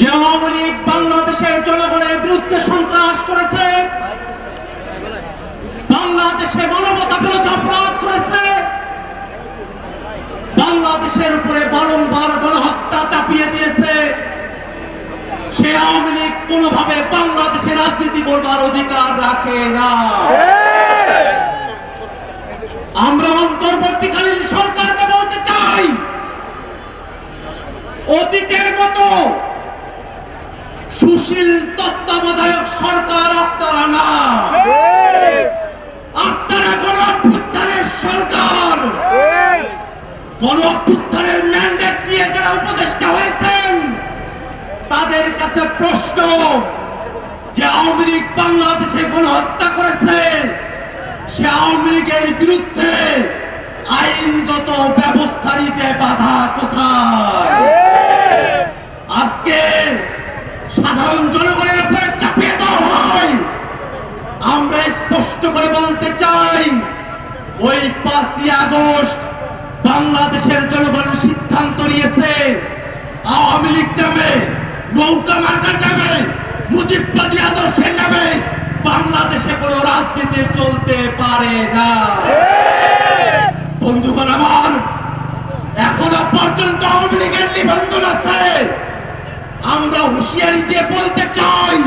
যে আওয়ামী লীগ বাংলাদেশের জনগণের বিরুদ্ধে সন্ত্রাস করেছে, বাংলাদেশে মানবতা বিরোধী অপরাধ করেছে, বাংলাদেশের উপরে বারংবার গণহত্যা চাপিয়ে দিয়েছে। সে আওয়ামী লীগ কোনোভাবে বাংলাদেশে রাজনীতি করবার অধিকার রাখে না। আমরা অন্তর্বর্তীকালীন সরকারকে বলতে চাই, অতীতের মতো সুশীল তত্ত্বাবধায়ক সরকার আপনারা না। আপনারা গণ অভ্যুত্থানের সরকার। গণ অভ্যুত্থানের ম্যান্ডেট নিয়ে যারা উপদেষ্টা হয়েছেন তাদের কাছে প্রশ্ন যে আওয়ামী লীগ বাংলাদেশে গণহত্যা করেছে সে আওয়ামী লীগের বিরুদ্ধে আইনগত ব্যবস্থা নিতে বাধা কোথায় আজকে সাধারণ জনগণের উপরে চাপিয়ে দেওয়া হয় আমরা স্পষ্ট করে বলতে চাই ওই পাঁচই আগস্ট বাংলাদেশের জনগণ সিদ্ধান্ত নিয়েছে, আওয়ামী লীগ নামে নৌকা মার্কার নামে মুজিববাদী আদর্শের নামে বাংলাদেশে কোনো রাজনীতি চলতে পারে না। বন্ধুগণ আমার, এখনও পর্যন্ত আওয়ামী লীগের নিবন্ধন আছে। আমরা হুঁশিয়ারি দিয়ে বলতে চাই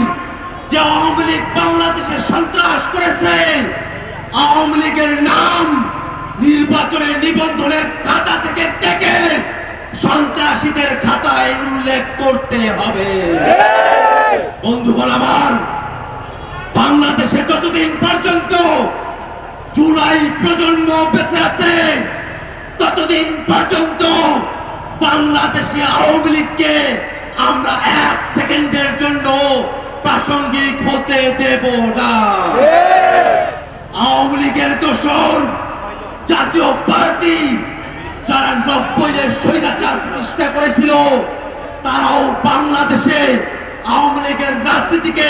আওয়ামী লীগের নাম নির্বাচনের নিবন্ধনের খাতা থেকে টেকে সন্ত্রাসীদের খাতায় উল্লেখ করতে হবে। বন্ধুগণ আমার, বাংলাদেশে যতদিন পর্যন্ত জুলাই প্রজন্ম বেঁচে আছে, ততদিন পর্যন্ত বাংলাদেশে আওয়ামী লীগকে আমরা এক সেকেন্ডের জন্য প্রাসঙ্গিক হতে দেব না। দোষর জাতীয় পার্টি, যারা নব্বই এর স্বৈরাচার প্রতিষ্ঠা করেছিল, তারাও বাংলাদেশে আওয়ামী লীগের রাজনীতিকে,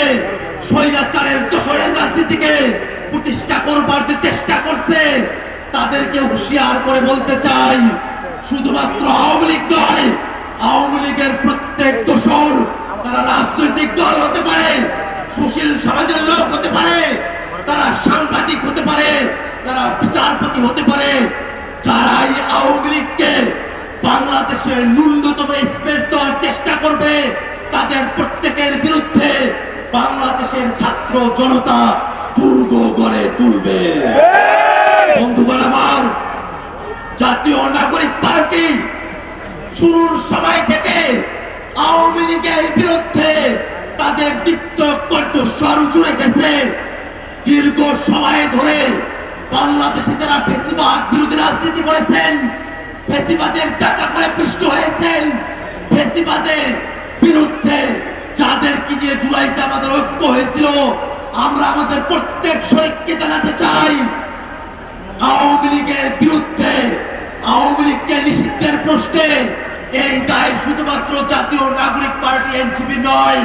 স্বৈরাচারের দোষরের রাজনীতিকে প্রতিষ্ঠা করবার যে চেষ্টা করছে, তাদেরকে হুঁশিয়ার করে বলতে চাই, শুধুমাত্র আওয়ামী লীগ নয় হতে পারে যারাই আওয়ামী লীগকে বাংলাদেশের ন্যূনতম স্পেস দেওয়ার চেষ্টা করবে, তাদের প্রত্যেকের বিরুদ্ধে বাংলাদেশের ছাত্র জনতা দুর্গ গড়ে তুলবে। বন্ধুগণ আমার, জাতীয় নাগরিক পার্টি শুরুর সময় থেকে আওয়ামী লীগের বিরুদ্ধে তাদের দীপ্ত কণ্ঠস্বর উঁচু রেখেছে দীর্ঘ সময় ধরে বাংলাদেশে যারা ফেসিবাদ বিরোধী রাজনীতি করেছেন, ফেসিবাদের চাকা করে পৃষ্ঠ হয়েছেন, ফেসিবাদের বিরুদ্ধে যাদেরকে নিয়ে জুলাইতে আমাদের ঐক্য হয়েছিল, আমরা আমাদের প্রত্যেক শরীরকে জানাতে চাই, আওয়ামী লীগের বিরুদ্ধে, আওয়ামী লীগকে নিষিদ্ধের প্রশ্নে, এই দায় শুধুমাত্র জাতীয় নাগরিক পার্টি এনসিপি নয়,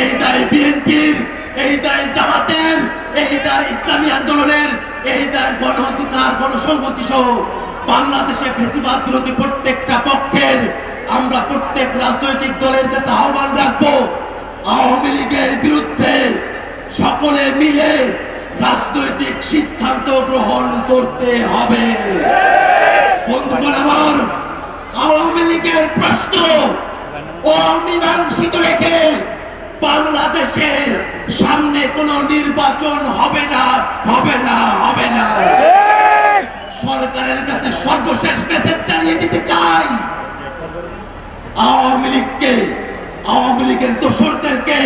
এই দায় বিএনপির, এই দায় জামাতের, এই দায় ইসলামী আন্দোলনের এই গণ অধিকার গণসংহতি সহ বাংলাদেশে ফেসিবাদ বিরোধী প্রত্যেকটা পক্ষের আমরা প্রত্যেক রাজনৈতিক দলের কাছে আহ্বান রাখব। আওয়ামী লীগের বিরুদ্ধে সকলে মিলে রাজনৈতিক সিদ্ধান্ত গ্রহণ করতে হবে। বন্ধুগণ আমার, আওয়ামী লীগের প্রশ্ন অমীমাংসিত রেখে বাংলাদেশে সামনে কোনো নির্বাচন হবে না হবে না হবে না সরকারের কাছে সর্বশেষ মেসেজ জানিয়ে দিতে চাই। আওয়ামী লীগকে, আওয়ামী লীগের দোসরদেরকে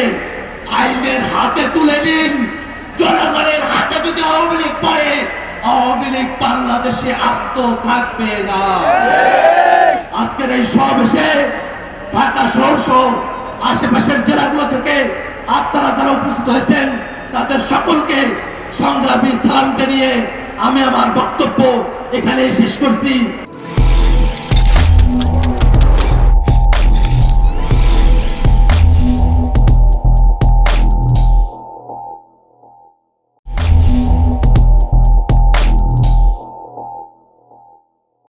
আইনের হাতে তুলে নিন। জনগণের হাতে যদি আওয়ামী লীগ পড়ে, আওয়ামী লীগ বাংলাদেশে আস্ত থাকবে না। আজকের এই সমাবেশে ঢাকা সহ আশেপাশের জেলাগুলো থেকে আপনারা যারা উপস্থিত হয়েছেন, তাদের সকলকে সংগ্রামী সালাম জানিয়ে আমি আমার বক্তব্য এখানে শেষ করছি।